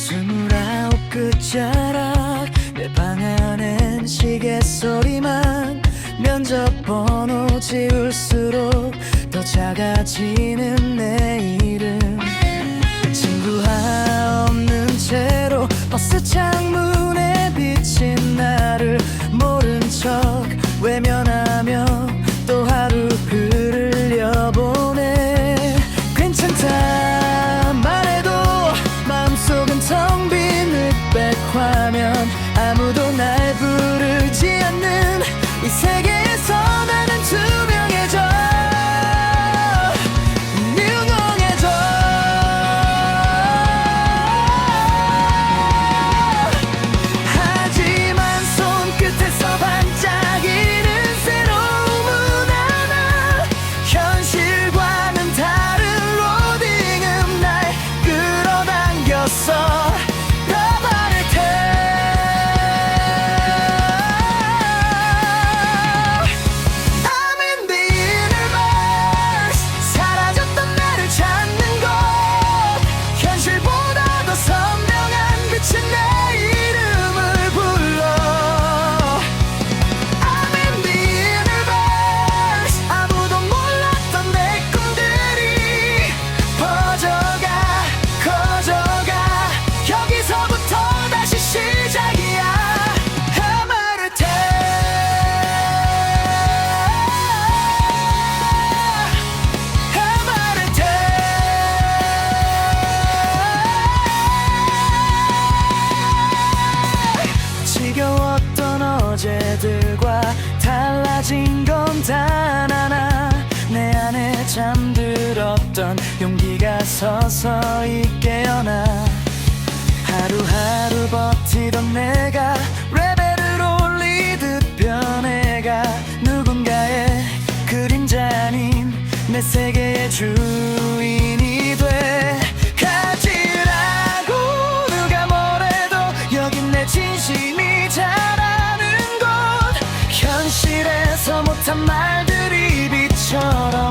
스물아홉 끝자락 내 방 안엔 시계 소리만 면접 번호 지울수록 더 작아지는 내 이름. 친구가 없는 채로 버스 창 어제들과 달라진 건 단 하나. 내 안에 잠들었던 용기가 서서히 깨어나. 하루하루 버티던 내가 레벨을 올리듯 변해가. 누군가의 그림자 아닌 내 세계의 주인이 돼. 가지라고 누가 뭐래도 여긴 내 진심이잖아. 숱한 말들이 비처럼.